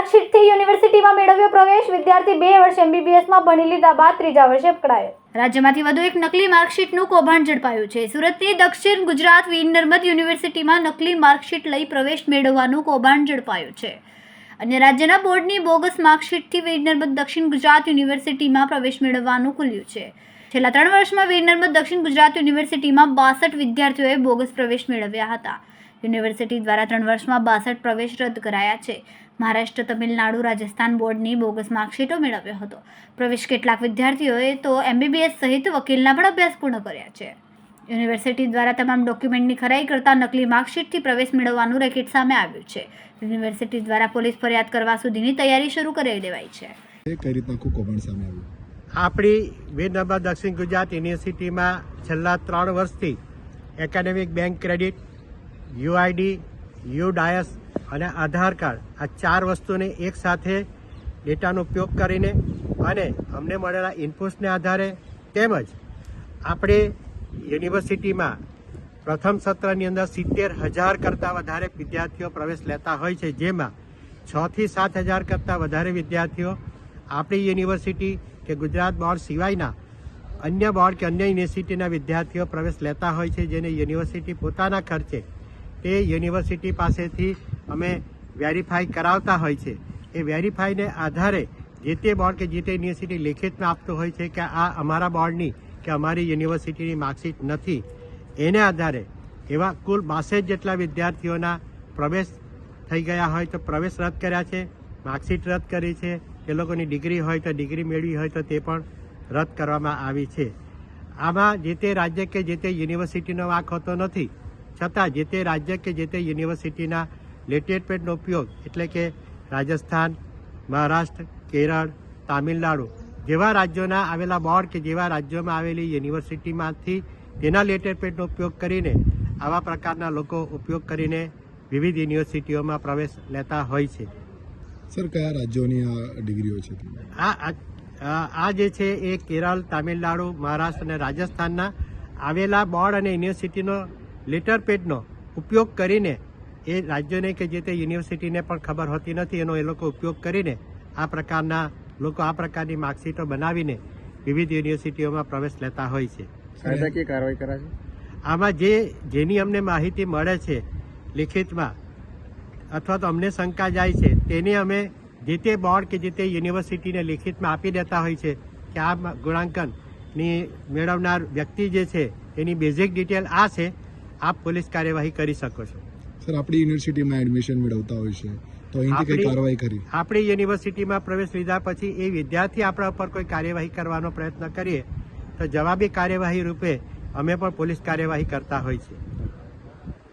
માર્કશીટથી યુનિવર્સિટીમાં મેળવ્યો પ્રવેશ, વિદ્યાર્થી બે વર્ષ એમબીબીએસમાં ભણી લીધા બાદ ત્રીજા વર્ષે પકડાયો રાજ્યમાંથી વધુ એક નકલી માર્કશીટનું કૌભાંડ ઝડપાયું છે. સુરતની દક્ષિણ ગુજરાત વીર નર્મદ યુનિવર્સિટીમાં નકલી માર્કશીટ લઈ પ્રવેશ મેળવવાનું કૌભાંડ ઝડપાયું છે. અને રાજ્યના બોર્ડની બોગસ માર્કશીટથી વીર નર્મદ દક્ષિણ ગુજરાત યુનિવર્સિટીમાં પ્રવેશ મેળવવાનું ખુલ્યું છે. છેલ્લા ત્રણ વર્ષમાં વીર નર્મદ દક્ષિણ ગુજરાત યુનિવર્સિટીમાં બાસઠ વિદ્યાર્થીઓએ બોગસ પ્રવેશ મેળવ્યા હતા. યુનિવર્સિટી દ્વારા ત્રણ વર્ષમાં બાસઠ પ્રવેશ રદ કરાયા છે. મહારાષ્ટ્ર, તમિલનાડુ, રાજસ્થાન બોર્ડની બોગસ માર્કશીટો મેળવ્યો હતો. પ્રવેશ કેટલાક વિદ્યાર્થીઓએ તો એમબીબીએસ સહિત વકીલના પણ અભ્યાસ પૂર્ણ કર્યા છે. યુનિવર્સિટી દ્વારા તમામ ડોક્યુમેન્ટની ખરાઈ કરતા નકલી માર્કશીટથી પ્રવેશ મેળવવાનું રેકેટ સામે આવ્યું છે. યુનિવર્સિટી દ્વારા પોલીસ ફરિયાદ કરવા સુધીની તૈયારી શરૂ કરી દેવાઈ છે. કઈ રીતના કૌભાંડ સામે આવ્યું? આપણી વીરનર્મદ દક્ષિણ ગુજરાત યુનિવર્સિટીમાં છેલ્લા ત્રણ વર્ષથી academic bank credit, UID U DISE અને આધાર કાર્ડ આ ચાર વસ્તુને એકસાથે ડેટાનો ઉપયોગ કરીને અને અમને મળેલા ઇનપુટ્સને આધારે તેમજ આપણે યુનિવર્સિટીમાં પ્રથમ સત્રની અંદર સિત્તેર હજાર કરતાં વધારે વિદ્યાર્થીઓ પ્રવેશ લેતા હોય છે, જેમાં છથી સાત હજાર કરતાં વધારે વિદ્યાર્થીઓ આપણી યુનિવર્સિટી કે ગુજરાત બોર્ડ સિવાયના અન્ય બોર્ડ કે અન્ય યુનિવર્સિટીના વિદ્યાર્થીઓ પ્રવેશ લેતા હોય છે, જેને યુનિવર્સિટી પોતાના ખર્ચે તે યુનિવર્સિટી પાસેથી અમે વેરીફાઈ કરાવતા હોય છે. એ વેરીફાઈને આધારે જે તે બોર્ડ કે જે તે યુનિવર્સિટી લેખિતમાં આપતું હોય છે કે આ અમારા બોર્ડની કે અમારી યુનિવર્સિટીની માર્કશીટ નથી. એને આધારે એવા કુલ બાસઠ જેટલા વિદ્યાર્થીઓના પ્રવેશ થઈ ગયા હોય તો પ્રવેશ રદ કર્યા છે, માર્કશીટ રદ કરી છે તે લોકોની ડિગ્રી હોય તો ડિગ્રી મેળવી હોય તો તે પણ રદ કરવામાં આવી છે. આમાં જે તે રાજ્ય કે જે તે યુનિવર્સિટીનો વાંક હોતો નથી, છતાં જે તે રાજ્ય કે જે તે યુનિવર્સિટીના લેટેડ પેડનો ઉપયોગ, એટલે કે રાજસ્થાન, મહારાષ્ટ્ર, કેરળ, તામિલનાડુ જેવા રાજ્યોના આવેલા બોર્ડ કે જેવા રાજ્યોમાં આવેલી યુનિવર્સિટીમાંથી તેના લેટેડ પેડનો ઉપયોગ કરીને આવા પ્રકારના લોકો ઉપયોગ કરીને વિવિધ યુનિવર્સિટીઓમાં પ્રવેશ લેતા હોય છે. સર કયા રાજ્યોની આ ડિગ્રીઓ છે આ આ આ જે છે એ કેરળ તામિલનાડુ મહારાષ્ટ્ર અને રાજસ્થાનના આવેલા બોર્ડ અને યુનિવર્સિટીનો લેટર પેડનો ઉપયોગ કરીને એ રાજ્યોને કે જે તે યુનિવર્સિટીને પણ ખબર હોતી નથી એનો એ લોકો ઉપયોગ કરીને આ પ્રકારના લોકો આ પ્રકારની માર્કશીટો બનાવીને વિવિધ યુનિવર્સિટીઓમાં પ્રવેશ લેતા હોય છે. કાયદાકીય કાર્યવાહી કરાશે? આમાં જે જેની અમને માહિતી મળે છે લિખિતમાં અથવા તો અમને શંકા જાય છે તેને અમે જે તે બોર્ડ કે જે તે યુનિવર્સિટીને લિખિતમાં આપી દેતા હોય છે કે આ ગુણાંકનની મેળવનાર વ્યક્તિ જે છે એની બેઝિક ડિટેલ આ છે આપ પોલીસ કાર્યવાહી કરી શકો છો. સર આપણી યુનિવર્સિટીમાં એડમિશન મેળવતા હોય છે તો અહીંથી કઈ કાર્યવાહી કરી? આપણી યુનિવર્સિટીમાં પ્રવેશ લીધા પછી એ વિદ્યાર્થી આપણા ઉપર કોઈ કાર્યવાહી કરવાનો પ્રયત્ન કરીએ તો જવાબી કાર્યવાહી રૂપે અમે પણ પોલીસ કાર્યવાહી કરતા હોય છે.